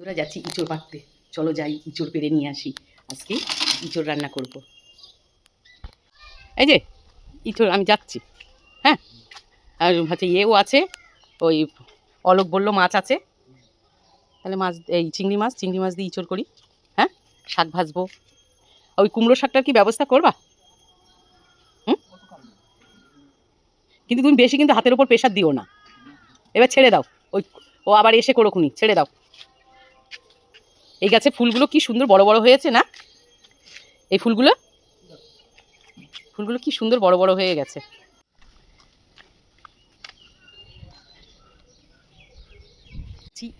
ওরা যাচ্ছি ইঁচড় পাততে চলো যাই, ইঁচড় পেরে নিয়ে আসি। আজকে ইঁচড় রান্না করব। এই যে, ইঁচড়, আমি যাচ্ছি। হ্যাঁ? আর হচ্ছে ইয়েও আছে, ওই অলোক বলল মাছ আছে। তাহলে মাছ, এই চিংড়ি মাছ চিংড়ি মাছ দিয়ে ইঁচড় করি। হ্যাঁ? শাক ভাজবো। ওই কুমড়ো শাকটার কি ব্যবস্থা করবা? কিন্তু তুমি বেশি কিন্তু হাতের ওপর প্রেশার দিও না। এবার ছেড়ে দাও। ওই, ও আবার এসে করো খুনি, ছেড়ে দাও। এই গাছে ফুলগুলো কি সুন্দর বড় বড় হয়েছে না? এই ফুলগুলো? ফুলগুলো কি সুন্দর বড় বড় হয়ে গেছে।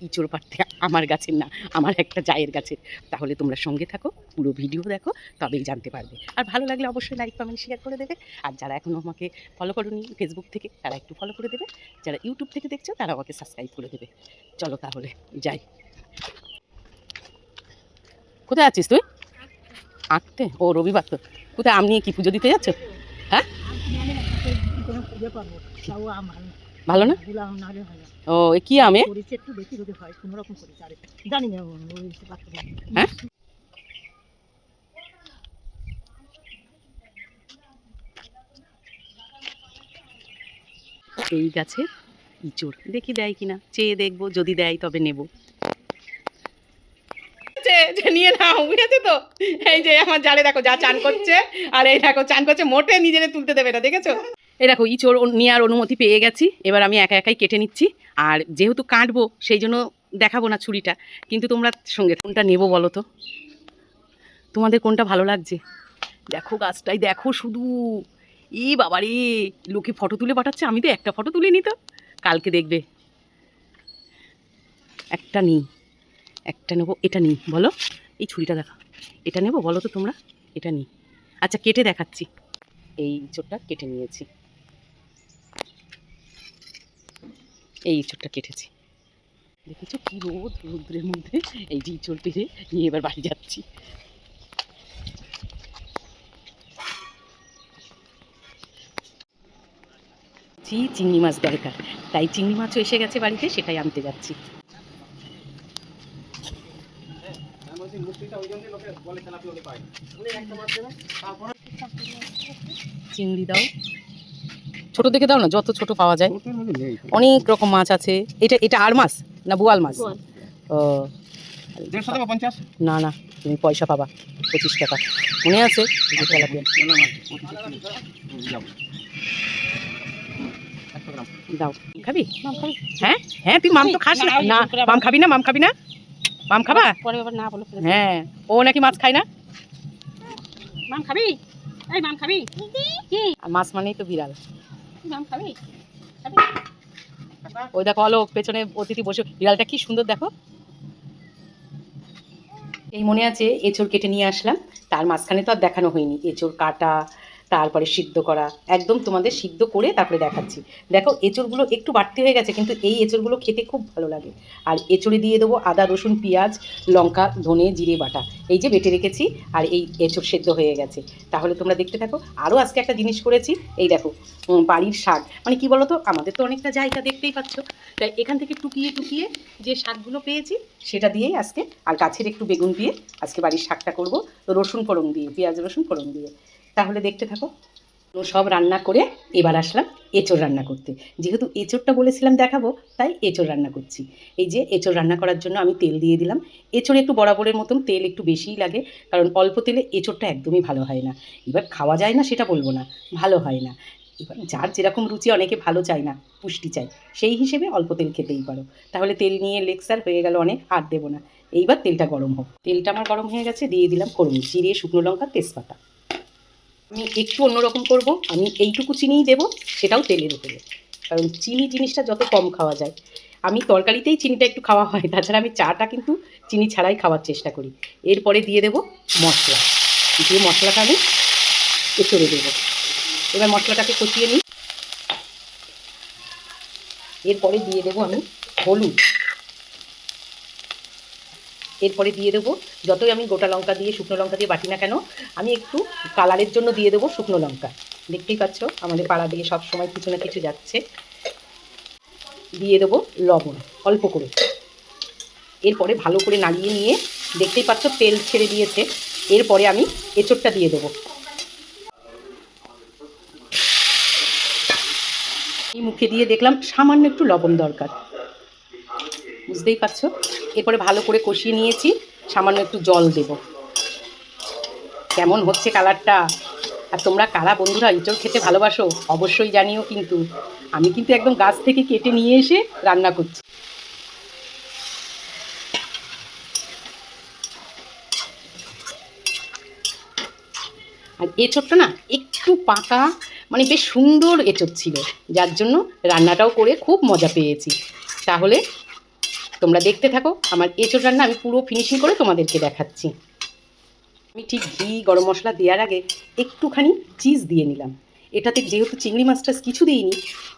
ইঁচড় পাড়তে আমার গাছের না, আমার একটা জায়ের গাছের। তাহলে তোমরা সঙ্গে থাকো, পুরো ভিডিও দেখো, তবেই জানতে পারবে। আর ভালো লাগলে অবশ্যই লাইক কমেন্ট শেয়ার করে দেবে। আর যারা এখনও আমাকে ফলো করোনি ফেসবুক থেকে, তারা একটু ফলো করে দেবে। যারা ইউটিউব থেকে দেখছ তারা আমাকে সাবস্ক্রাইব করে দেবে। চলো তাহলে, যাই। কোথায় আছিস তুই? আঁকতে? ও, রবিবার তো। কোথায়? আম নিয়ে কি পুজো দিতে যাচ্ছ? হ্যাঁ? ভালো না। ও কি আমে। হ্যাঁ? এই গাছের ইঁচড়। দেখি দেয় কিনা? চেয়ে দেখব, যদি দেয় তবে নেব নিয়ে বুঝেছ তো? এই যে আমার জালে দেখো যা চান করছে, আর এই দেখো চান করছে, মোটে নিজেরে তুলতে দেবে না দেখেছ? এই দেখো, ইঁচড় নেওয়ার অনুমতি পেয়ে গেছি, এবার আমি একা একাই কেটে নিচ্ছি, আর যেহেতু কাটবো, সেই জন্য দেখাবো না ছুরিটা, কিন্তু তোমরা সঙ্গে কোনটা নেব বলো তো? তোমাদের কোনটা ভালো লাগছে? দেখো গাছটাই দেখো শুধু। ই বাবারে, লোকে ফটো তুলে পাঠাচ্ছে, আমি তো একটা ফটো তুলে তো, কালকে দেখবে। একটা নিই, একটা নেব, এটা নিই, বলো, এই ছুরিটা দেখা এটা নেব বলো তো তোমরা? এটা নিই। আচ্ছা কেটে দেখাচ্ছি। এই চোটটা কেটে নিয়েছি। এই চোটটা কেটেছি। দেখেছ কি রোদ, রোদ্রের মধ্যে এই যে চোর পেরে নিয়ে এবার বাড়ি যাচ্ছি। চিংড়ি মাছ দরকার। তাই চিংড়ি মাছও এসে গেছে বাড়িতে, সেটাই আনতে যাচ্ছি। চিংড়ি দাও ছোট দেখে দাও না যত ছোট পাওয়া যায় অনেক রকম মাছ আছে এটা এটা আর মাছ না বোয়াল মাছ ও না না তুমি পয়সা পাবা পঁচিশ টাকা মনে আছে দাও খাবি হ্যাঁ হ্যাঁ তুই মাম তো খাস না না মাম খাবি না মাম খাবি না মাম খাবা? পরে আবার না বলে হ্যাঁ ও নাকি মাছ খায় না? মাম খাবি? এই মাম খাবি? কি? আর মাছ মানেই তো বিড়াল। মাম খাবি? ওই দেখো অলোক পেছনে অতিথি বসে বিড়ালটা কি সুন্দর দেখো। এই মনে আছে এঁচড় কেটে নিয়ে আসলাম। তার মাঝখানে তো আর দেখানো হয়নি। এঁচড় কাটা তারপরে সিদ্ধ করা। একদম তোমাদের সিদ্ধ করে তারপরে দেখাচ্ছি। দেখো, এঁচড়গুলো একটু বাড়তি হয়ে গেছে, কিন্তু এই এঁচড়গুলো খেতে খুব ভালো লাগে। আর এঁচড়ে দিয়ে দেবো আদা, রসুন, পেঁয়াজ, লঙ্কা, ধনে, জিরে, বাটা। এই যে বেটে রেখেছি, আর এই এঁচড় সেদ্ধ হয়ে গেছে। তাহলে তোমরা দেখতে থাকো আরও আজকে একটা জিনিস করেছি। এই দেখো বাড়ির শাক। মানে কি বলো তো আমাদের তো অনেকটা জায়গা দেখতেই পাচ্ছ। তাই এখান থেকে টুকিয়ে টুকিয়ে যে শাকগুলো পেয়েছি, সেটা দিয়েই আজকে, আর গাছের একটু বেগুন দিয়ে আজকে বাড়ির শাকটা করব। রসুন ফোড়ন দিয়ে, পেঁয়াজ, রসুন ফোড়ন দিয়ে। তাহলে দেখতে থাকো। সব রান্না করে এবার আসলাম এঁচড় রান্না করতে। যেহেতু এঁচড়টা বলেছিলাম দেখাবো, তাই এঁচড় রান্না করছি। এই যে এঁচড় রান্না করার জন্য আমি তেল দিয়ে দিলাম। এঁচড় একটু বরাবরের মতন তেল একটু বেশিই লাগে, কারণ অল্প তেলে এঁচড়টা একদমই ভালো হয় না। এবার খাওয়া যায় না সেটা বলব না, ভালো হয় না। এবার যার যেরকম রুচি, অনেকে ভালো চায় না, পুষ্টি চায়। সেই হিসেবে অল্প তেল খেতেই পারো। তাহলে তেল নিয়ে লেক্সার হয়ে গেল অনেক, আর দেবো না। এইবার তেলটা গরম হোক। তেলটা আমার গরম হয়ে গেছে, দিয়ে দিলাম করুন জিরে, শুকনো লঙ্কা, তেজপাতা। আমি একটু অন্যরকম করব, আমি এইটুকু চিনিই দেবো, সেটাও তেলের উপরে। কারণ চিনি জিনিসটা যত কম খাওয়া যায়, আমি তরকারিতেই চিনিটা একটু খাওয়া হয়, তাছাড়া আমি চাটা কিন্তু চিনি ছাড়াই খাওয়ার চেষ্টা করি। এরপরে দিয়ে দেবো মশলা। দিয়ে মশলাটা আমি এঁচড়ে দেবো। এবার মশলাটাকে কষিয়ে নিই। এরপরে দিয়ে দেবো আমি হলুদ। এরপরে দিয়ে দেবো, যতই আমি গোটা লঙ্কা দিয়ে, শুকনো লঙ্কা দিয়ে বাটি না কেন, আমি একটু কালারের জন্য দিয়ে দেবো শুকনো লঙ্কা। দেখতেই পাচ্ছ, আমাদের পাড়া দিয়ে সব সময় কিছু না কিছু যাচ্ছে। দিয়ে দেবো লবণ, অল্প করে। এরপরে ভালো করে নাড়িয়ে নিয়ে, দেখতেই পাচ্ছ তেল ছেড়ে দিয়েছে। এরপরে আমি এঁচোড়টা দিয়ে দেবো। এই মুখে দিয়ে দেখলাম সামান্য একটু লবণ দরকার। বুঝতেই পারছ? এরপরে ভালো করে কষিয়ে নিয়েছি। সামান্য একটু জল দেব। কেমন হচ্ছে কালারটা? আর তোমরা কারা বন্ধুরা ইঁচড় খেতে ভালোবাসো? অবশ্যই জানিও কিন্তু। আমি কিন্তু একদম গাছ থেকে কেটে নিয়ে এসে রান্না করছি। আর এঁচড়টা না একটু পাকা মানে বেশ সুন্দর এঁচড় ছিল। যার জন্য রান্নাটাও করে খুব মজা পেয়েছি। তাহলে তোমরা দেখতে থাকো। আমার এঁচড় রান্না আমি পুরো ফিনিশিং করে তোমাদেরকে দেখাচ্ছি। আমি ঠিক ঘি, গরম মশলা দেওয়ার আগে একটুখানি চিজ দিয়ে নিলাম। এটাতে যেহেতু চিংড়ি মাছটা কিছু দিইনি,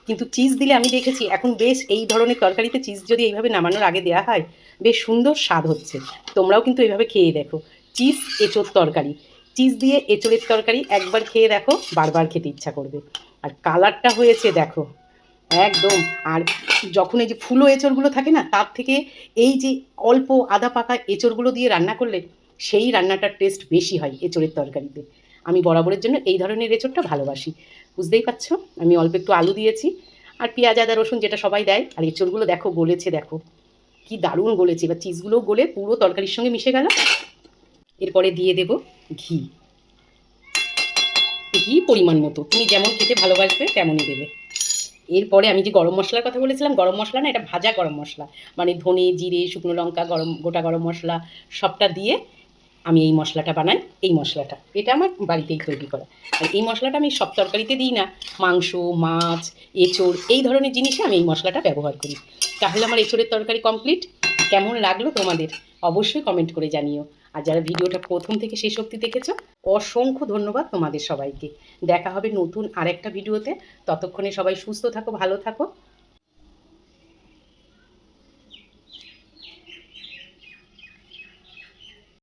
কিন্তু চিজ দিলে আমি দেখেছি এখন বেশ এই ধরনের তরকারিতে চিজ যদি এইভাবে নামানোর আগে দেওয়া হয়, বেশ সুন্দর স্বাদ হচ্ছে। তোমরাও কিন্তু এইভাবে খেয়ে দেখো। চিজ এঁচোড় তরকারি। চিজ দিয়ে এঁচোড়ের তরকারি একবার খেয়ে দেখো, বারবার খেতে ইচ্ছা করবে। আর কালারটা হয়েছে, দেখো একদম। আর যখন এই যে ফুলো এঁচড়গুলো থাকে না, তার থেকে এই যে অল্প আদা পাকা এঁচড়গুলো দিয়ে রান্না করলে, সেই রান্নাটার টেস্ট বেশি হয় এঁচড়ের তরকারিতে। আমি বরাবরের জন্য এই ধরনের এঁচড়টা ভালোবাসি। বুঝতেই পারছ? আমি অল্প একটু আলু দিয়েছি। আর পেঁয়াজ, আদা, রসুন যেটা সবাই দেয়, আর এঁচড়গুলো দেখো গলেছে, দেখো। কি দারুণ গলেছে। এবার চিজগুলোও গলে পুরো তরকারির সঙ্গে মিশে গেল। এরপরে দিয়ে দেব ঘি। ঘি পরিমাণ মতো। তুমি যেমন খেতে ভালোবাসবে, তেমনই দেবে। এরপরে আমি যে গরম মশলার কথা বলেছিলাম, গরম মশলা না, এটা ভাজা গরম মশলা। মানে ধনে, জিরে, শুকনো লঙ্কা, গরম, গোটা গরম মশলা, সবটা দিয়ে আমি এই মশলাটা বানাই, এই মশলাটা। এটা আমার বাড়িতেই তৈরি করা। আর এই মশলাটা আমি সব তরকারিতে দিই না। মাংস, মাছ, এঁচড়, এই ধরনের জিনিসে আমি এই মশলাটা ব্যবহার করি। তাহলে আমার এঁচড়ের তরকারি কমপ্লিট কেমন লাগল তোমাদের? অবশ্যই কমেন্ট করে জানিও। আর যারা ভিডিওটা প্রথম থেকে শেষ অবধি দেখেছ, অসংখ্য ধন্যবাদ তোমাদের সবাইকে। দেখা হবে নতুন আরেকটা ভিডিওতে। ততক্ষণে সবাই সুস্থ থাকো, ভালো থাকো।